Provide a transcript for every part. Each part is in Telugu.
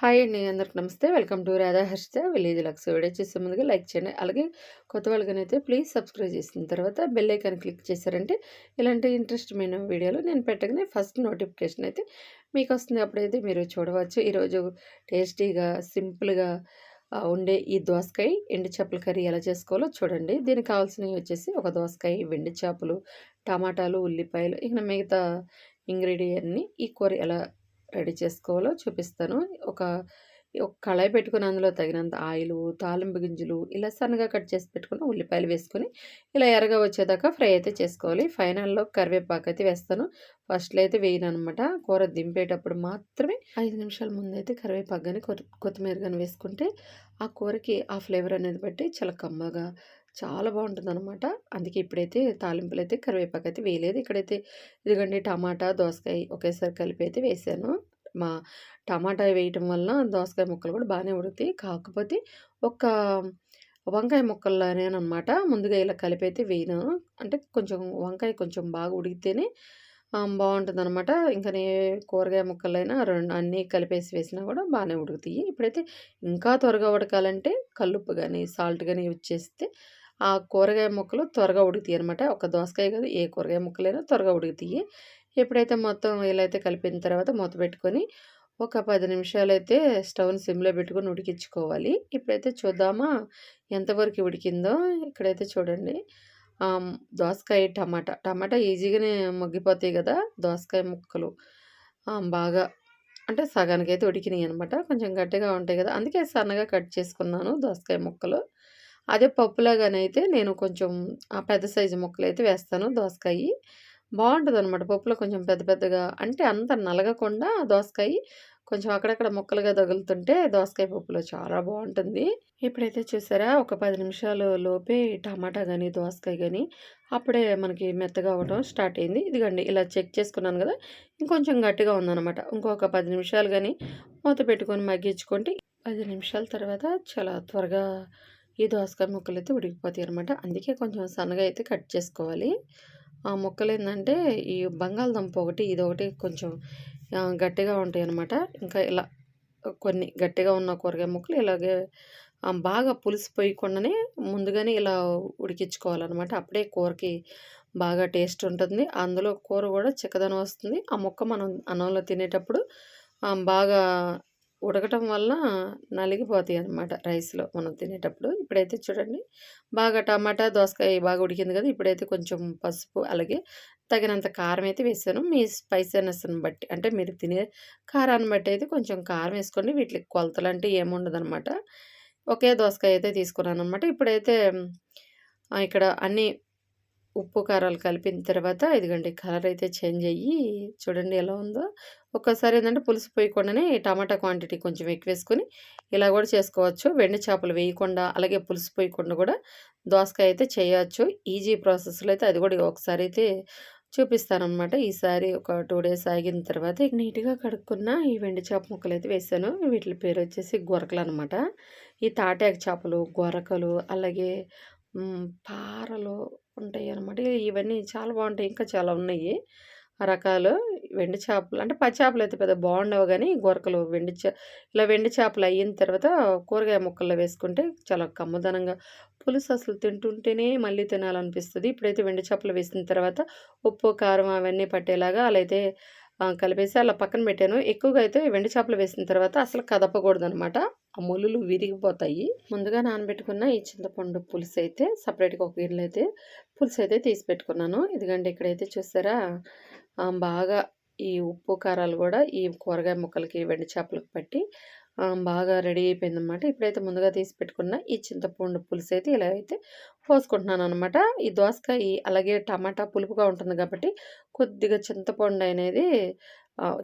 హాయ్ అండి అందరికి నమస్తే. Welcome to Radha Harshitha. Village looks video చేసే ముందుగా లైక్ చేయండి. అలాగే కొత్త వాళ్ళకనైతే ప్లీజ్ సబ్స్క్రైబ్ చేసిన తర్వాత బెల్ ఐకాన్ క్లిక్ చేశారంటే ఇలాంటి ఇంట్రెస్టమైన వీడియోలు నేను పెట్టగానే ఫస్ట్ నోటిఫికేషన్ అయితే మీకు వస్తుంది. అప్పుడైతే మీరు చూడవచ్చు. ఈరోజు టేస్టీగా సింపుల్గా ఉండే ఈ దోసకాయ ఎండు చేపల కర్రీ ఎలా చేసుకోవాలో చూడండి. దీనికి కావాల్సినవి వచ్చేసి ఒక దోసకాయ వెండి చేపలు టమాటాలు ఉల్లిపాయలు ఇక మిగతా ఇంగ్రీడియంట్ని ఈ కూర ఎలా రెడీ చేసుకోవాలో చూపిస్తాను. ఒక ఒక కళాయి పెట్టుకుని అందులో తగినంత ఆయిల్ తాలింపు గింజలు ఇలా సన్నగా కట్ చేసి పెట్టుకుని ఉల్లిపాయలు వేసుకొని ఇలా ఎర్రగా వచ్చేదాకా ఫ్రై అయితే చేసుకోవాలి. ఫైనల్లో కరివేపాకు అయితే వేస్తాను. ఫస్ట్లో అయితే వేయను అనమాట కూర దింపేటప్పుడు మాత్రమే ఐదు నిమిషాల ముందు అయితే కరివేపాకు కానీ కొత్తిమీర కానీ వేసుకుంటే ఆ కూరకి ఆ ఫ్లేవర్ అనేది బట్టి చాలా కమ్మగా చాలా బాగుంటుంది అనమాట అందుకే ఇప్పుడైతే తాలింపులు అయితే కరివేపాకు అయితే వేయలేదు. ఇక్కడైతే ఇదిగోండి టమాటా దోసకాయ ఒకేసారి కలిపి అయితే వేసాను. మా టమాటా వేయటం వలన దోసకాయ ముక్కలు కూడా బాగానే ఉడుకుతాయి. కాకపోతే ఒక వంకాయ ముక్కల్లోనేనమాట ముందుగా ఇలా కలిపైతే అయితే వేయను. అంటే కొంచెం వంకాయ కొంచెం బాగా ఉడికితేనే బాగుంటుంది అనమాట ఇంకా నే కూరగాయ ముక్కలైనా రెండు అన్నీ కలిపేసి వేసినా కూడా బాగానే ఉడుకుతాయి. ఇప్పుడైతే ఇంకా త్వరగా ఉడకాలంటే కల్లుప్పు కానీ సాల్ట్ కానీ యూజ్ చేస్తే ఆ కూరగాయ ముక్కలు త్వరగా ఉడుకుతాయి అనమాట ఒక దోసకాయ కాదు ఏ కూరగాయ ముక్కలైనా త్వరగా ఉడుకుతాయి. ఎప్పుడైతే మొత్తం ఇలా అయితే కలిపిన తర్వాత మూత పెట్టుకొని ఒక పది నిమిషాలు అయితే స్టవ్ని సిమ్లో పెట్టుకొని ఉడికించుకోవాలి. ఇప్పుడైతే చూద్దామా ఎంతవరకు ఉడికిందో. ఇక్కడైతే చూడండి. దోసకాయ టమాటా. టమాటా ఈజీగానే మగ్గిపోతాయి కదా దోసకాయ ముక్కలు. బాగా అంటే సగానికి అయితే ఉడికినాయి అనమాట కొంచెం గట్టిగా ఉంటాయి కదా. అందుకే సన్నగా కట్ చేసుకున్నాను దోసకాయ ముక్కలు. అదే పప్పులాగానైతే నేను కొంచెం పెద్ద సైజు ముక్కలు అయితే వేస్తాను దోసకాయ. బాగుంటుంది అనమాట పప్పులో కొంచెం పెద్ద పెద్దగా అంటే అంత నలగకుండా దోసకాయ కొంచెం అక్కడక్కడ ముక్కలుగా తగులుతుంటే దోసకాయ పప్పులో చాలా బాగుంటుంది. ఇప్పుడైతే చూసారా? ఒక పది నిమిషాలు లోపే టమాటా కానీ దోసకాయ కానీ అప్పుడే మనకి మెత్తగా అవ్వడం స్టార్ట్ అయింది. ఇదిగండి ఇలా చెక్ చేసుకున్నాను కదా ఇంకొంచెం గట్టిగా ఉందన్నమాట. ఇంకొక పది నిమిషాలు కానీ మూత పెట్టుకొని మగ్గించుకుంటే పది నిమిషాల తర్వాత చాలా త్వరగా ఈ దోసకాయ ముక్కలు అయితే ఉడికిపోతాయి అనమాట అందుకే కొంచెం సన్నగా అయితే కట్ చేసుకోవాలి. ఆ ముక్కలు ఏంటంటే ఈ బంగాళదుంప ఒకటి ఇది ఒకటి కొంచెం గట్టిగా ఉంటాయి అనమాట ఇంకా ఇలా కొన్ని గట్టిగా ఉన్న కూరగాయ ముక్కలు ఇలాగే బాగా పులుసు పోయకుండానే ముందుగానే ఇలా ఉడికించుకోవాలన్నమాట. అప్పుడే కూరకి బాగా టేస్ట్ ఉంటుంది. అందులో కూర కూడా చిక్కదనం వస్తుంది. ఆ ముక్క మనం అన్నంలో తినేటప్పుడు బాగా ఉడకటం వల్ల నలిగిపోతాయి అనమాట రైస్లో మనం తినేటప్పుడు. ఇప్పుడైతే చూడండి బాగా టమాటా దోసకాయ బాగా ఉడికింది కదా ఇప్పుడైతే కొంచెం పసుపు అలాగే తగినంత కారం అయితే వేసాను. మీ స్పైసీనెస్ని బట్టి అంటే మీరు తినే కారాన్ని బట్టి అయితే కొంచెం కారం వేసుకోండి వీటికి కొలతలు అంటే ఏముండదు అనమాట ఒకే దోసకాయ అయితే తీసుకున్నాను అనమాట ఇప్పుడైతే ఇక్కడ అన్నీ ఉప్పు కారాలు కలిపిన తర్వాత ఇదిగండి కలర్ అయితే చేంజ్ అయ్యి చూడండి ఎలా ఉందో. ఒక్కసారి ఏంటంటే పులుసు పోయకుండానే టమాటా క్వాంటిటీ కొంచెం ఎక్కువ వేసుకొని ఇలా కూడా చేసుకోవచ్చు. వెండి చేపలు వేయకుండా అలాగే పులుసు పోయకుండా కూడా దోసకాయ అయితే చేయవచ్చు ఈజీ ప్రాసెస్లో అయితే అది కూడా ఒకసారి అయితే చూపిస్తానమాట ఈసారి ఒక టూ డేస్ ఆగిన తర్వాత నీట్గా కడుక్కున్న ఈ వెండి చేప ముక్కలు అయితే వేసాను. వీటి పేరు వచ్చేసి గొరకలు అనమాట ఈ తాటాకు చేపలు గొరకలు అలాగే పారలు ఉంటాయి అనమాట ఇవన్నీ చాలా బాగుంటాయి. ఇంకా చాలా ఉన్నాయి. రకాలు వెండి చేపలు అంటే పచ్చి చేపలు అయితే పెద్ద బాగుండవు కానీ గొరకలు వెండి చే ఇలా వెండి చేపలు అయిన తర్వాత కూరగాయ ముక్కల్లో వేసుకుంటే చాలా కమ్మదనంగా పులుసు అసలు తింటుంటేనే మళ్ళీ తినాలనిపిస్తుంది. ఇప్పుడైతే వెండి చేపలు వేసిన తర్వాత ఉప్పు కారం అవన్నీ పట్టేలాగా అలా అయితే కలిపేసి అలా పక్కన పెట్టాను. ఎక్కువగా అయితే వెండి చేపలు వేసిన తర్వాత అసలు కదపకూడదు అనమాట ఆ ముళ్ళు విరిగిపోతాయి. ముందుగా నానబెట్టుకున్న ఈ చింతపండు పులుసు అయితే సపరేట్గా ఒక గిన్నెలు అయితే పులుసు అయితే తీసి పెట్టుకున్నాను. ఎందుకంటే ఇక్కడైతే చూసారా? బాగా ఈ ఉప్పు కారాలు కూడా ఈ కూరగాయ ముక్కలకి వెండి చేపలకు పట్టి బాగా రెడీ అయిపోయింది అనమాట ఇప్పుడైతే ముందుగా తీసి పెట్టుకున్న ఈ చింతపండు పులుసు అయితే ఇలా అయితే పోసుకుంటున్నాను అనమాట ఈ దోసకాయ అలాగే టమాటా పులుపుగా ఉంటుంది కాబట్టి కొద్దిగా చింతపండు అనేది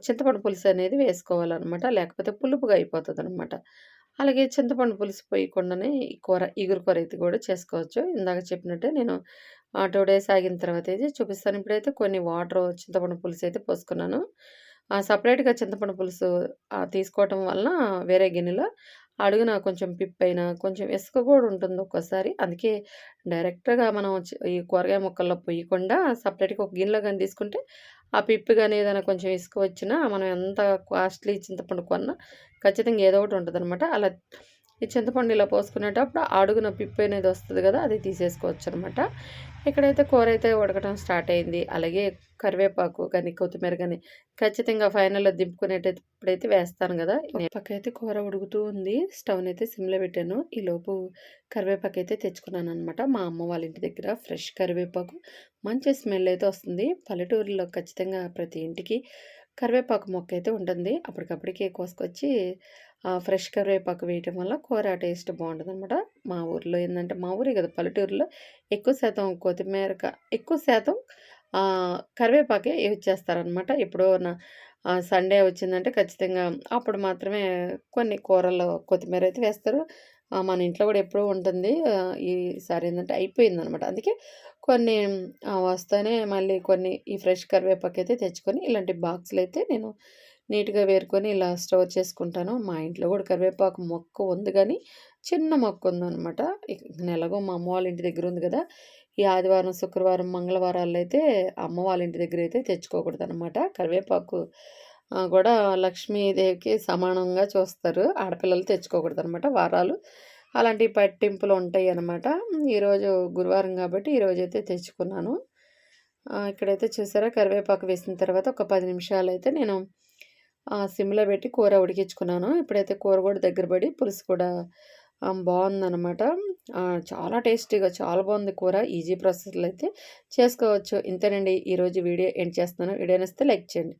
చింతపండు పులుసు అనేది వేసుకోవాలన్నమాట. లేకపోతే పులుపుగా అయిపోతుంది అనమాట అలాగే చింతపండు పులుసు పోయకుండానే ఈ కూర ఈగురు కూర అయితే కూడా చేసుకోవచ్చు. ఇందాక చెప్పినట్టే నేను టూ డేస్ ఆగిన తర్వాత అయితే చూపిస్తాను. ఇప్పుడైతే కొన్ని వాటర్ చింతపండు పులుసు అయితే పోసుకున్నాను. సపరేట్గా చింతపండు పులుసు తీసుకోవటం వలన వేరే గిన్నెలో అడుగున కొంచెం పిప్పైన కొంచెం ఇసుక కూడా ఉంటుంది ఒక్కోసారి. అందుకే డైరెక్ట్గా మనం ఈ కూరగాయ ముక్కల్లో పోయకుండా సపరేట్గా ఒక గిన్నెలో కానీ తీసుకుంటే ఆ పిప్పి కానీ ఏదైనా కొంచెం ఇసుక వచ్చినా మనం ఎంత కాస్ట్లీ చింతపండు కొన్నా ఖచ్చితంగా ఏదో ఒకటి ఉంటుందన్నమాట. అలా ఈ చింతపండు ఇలా పోసుకునేటప్పుడు అడుగున పిప్పి అనేది వస్తుంది కదా అది తీసేసుకోవచ్చు అనమాట ఇక్కడైతే కూర అయితే ఉడకడం స్టార్ట్ అయింది. అలాగే కరివేపాకు కానీ కొత్తిమీర కానీ ఖచ్చితంగా ఫైనల్లో దింపుకునేటప్పుడైతే వేస్తాను కదా. పక్కైతే కూర ఉడుకుతూ ఉంది. స్టవ్ని అయితే సిమ్లో పెట్టాను. ఈలోపు కరివేపాకు అయితే తెచ్చుకున్నాను అనమాట మా అమ్మ వాళ్ళ ఇంటి దగ్గర ఫ్రెష్ కరివేపాకు. మంచి స్మెల్ అయితే వస్తుంది. పల్లెటూరులో ఖచ్చితంగా ప్రతి ఇంటికి కరివేపాకు మొక్క అయితే ఉంటుంది. అప్పటికప్పటికే కోసుకొచ్చి ఫ్రెష్ కరివేపాకు వేయటం వల్ల కూర టేస్ట్ బాగుంటుంది అనమాట మా ఊర్లో ఏంటంటే మా ఊరే కదా పల్లెటూరులో ఎక్కువ శాతం కొత్తిమీర ఎక్కువ శాతం కరివేపాకే యూజ్ చేస్తారనమాట ఎప్పుడో నా సండే వచ్చిందంటే ఖచ్చితంగా అప్పుడు మాత్రమే కొన్ని కూరల్లో కొత్తిమీర అయితే వేస్తారు. మన ఇంట్లో కూడా ఎప్పుడూ ఉంటుంది. ఈసారి ఏంటంటే అయిపోయిందనమాట అందుకే కొన్ని వస్తేనే మళ్ళీ కొన్ని ఈ ఫ్రెష్ కరివేపాకు అయితే తెచ్చుకొని ఇలాంటి బాక్సులు అయితే నేను నీట్గా వేరుకొని ఇలా స్టోర్ చేసుకుంటాను. మా ఇంట్లో కూడా కరివేపాకు మొక్క ఉంది కానీ చిన్న మొక్క ఉందనమాట నెలగో మా అమ్మ వాళ్ళ ఇంటి దగ్గర ఉంది కదా. ఈ ఆదివారం శుక్రవారం మంగళవారాల్లో అయితే అమ్మ వాళ్ళ ఇంటి దగ్గర అయితే తెచ్చుకోకూడదు అనమాట కరివేపాకు కూడా లక్ష్మీదేవికి సమానంగా చూస్తారు. ఆడపిల్లలు తెచ్చుకోకూడదు అనమాట వారాలు. అలాంటి పట్టింపులు ఉంటాయి అనమాట ఈరోజు గురువారం కాబట్టి ఈరోజు అయితే తెచ్చుకున్నాను. ఇక్కడైతే చూసారా? కరివేపాకు వేసిన తర్వాత ఒక పది నిమిషాలు అయితే నేను సిమ్లో పెట్టి కూర ఉడికించుకున్నాను. ఇప్పుడైతే కూర కూడా దగ్గర పడి పులుసు కూడా బాగుందనమాట చాలా టేస్టీగా చాలా బాగుంది కూర. ఈజీ ప్రాసెస్లో అయితే చేసుకోవచ్చు. ఇంతేనండి. ఈరోజు వీడియో ఎండ్ చేస్తున్నాను. వీడియో నచ్చితే లైక్ చేయండి.